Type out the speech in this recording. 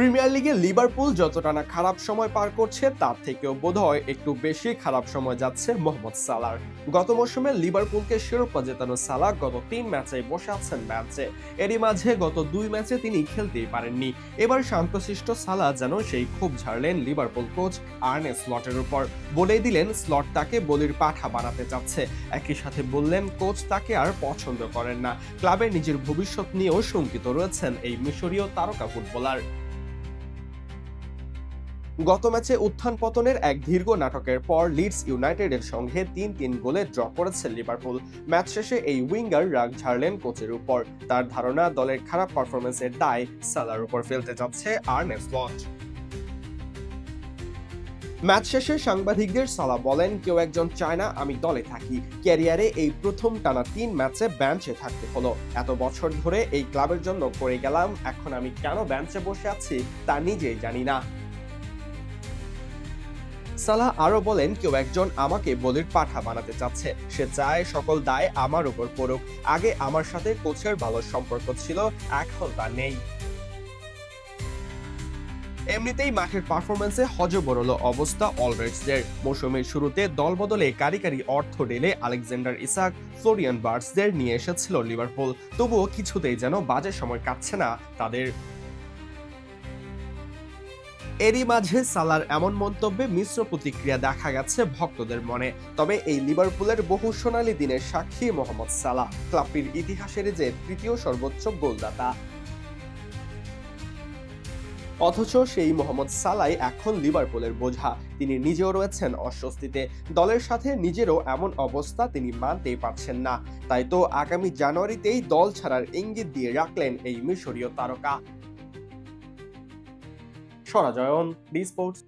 Premier লিগে Liverpool যতটা না খারাপ সময় পার করছে, তার থেকেও বোধহয় একটু বেশি খারাপ সময় যাচ্ছে মোহাম্মদ সালার। গত মৌসুমে লিভারপুলকে শিরোপা জেতানো সালা গত তিন ম্যাচে বসে আছেন ম্যাচে। এরই মাঝে গত দুই ম্যাচে তিনি খেলতেই পারেননি। এবার শান্তশিষ্ট সালা যেন সেই ক্ষোভ ঝাড়লেন লিভারপুল কোচ আর্নে স্লটের উপর। বলেই দিলেন, স্লট তাকে বলির পাঠা বানাতে চাচ্ছে একই সাথে বললেন, কোচ তাকে আর পছন্দ করেন না। ক্লাবের নিজের ভবিষ্যৎ নিয়েও শঙ্কিত রয়েছেন এই মিশরীয় তারকা ফুটবলার। গত ম্যাচে উত্থান পতনের এক দীর্ঘ নাটকের পর লিডস ইউনাইটেডের সঙ্গে তিন তিন গোলে ড্র করেছে লিভারপুল। ম্যাচ শেষে এই উইঙ্গার রাগ ঝাড়লেন কোচের উপর। তার ধারণা, দলের খারাপ পারফরমেন্সের দায় সালার উপর ফেলতে যাচ্ছে আর্নে স্লট ম্যাচ শেষে সাংবাদিকদের সালা বলেন, কেউ একজন চায় না আমি দলে থাকি। ক্যারিয়ারে এই প্রথম টানা তিন ম্যাচে বেঞ্চে থাকতে হলো। এত বছর ধরে এই ক্লাবের জন্য করে গেলাম, এখন আমি কেন বেঞ্চে বসে আছি তা নিজেই জানি না। সালাহ আরও বলেন, কেউ একজন আমাকে বলির পাঠা বানাতে চাচ্ছে। সে চায় সকল দায় আমার উপর পড়ুক। আগে আমার সাথে কোচের ভালো সম্পর্ক ছিল, এখন তা নেই। এমনিতেই মাঠের পারফরমেন্সে হজবরল অবস্থা অলরেডসদের মৌসুমের শুরুতে দলবদলে কারি কারি অর্থ ডেলে আলেকজান্ডার ইসাক, ফ্লোরিয়ান বার্ডসদের নিয়ে এসেছিল লিভারপুল। তবুও কিছুতেই যেন বাজে সময় কাটছে না তাদের। এরই মাঝে সালার এমন মন্তব্যে মিশ্র প্রতিক্রিয়া দেখা গেছে ভক্তদের মনে। তবে এই লিভারপুলের বহু সোনালী দিনের সাক্ষী মোহাম্মদ সালাহ ক্লাবটির ইতিহাসের যে তৃতীয় সর্বোচ্চ গোলদাতা। অথচ সেই মোহাম্মদ সালাই এখন লিভারপুলের বোঝা। তিনি নিজেও রয়েছেন অস্বস্তিতে। দলের সাথে নিজেরও এমন অবস্থা তিনি মানতেই পারছেন না। তাই তো আগামী জানুয়ারিতেই দল ছাড়ার ইঙ্গিত দিয়ে রাখলেন এই মিশরীয় তারকা। সরাজয়ন ডি স্পোর্টস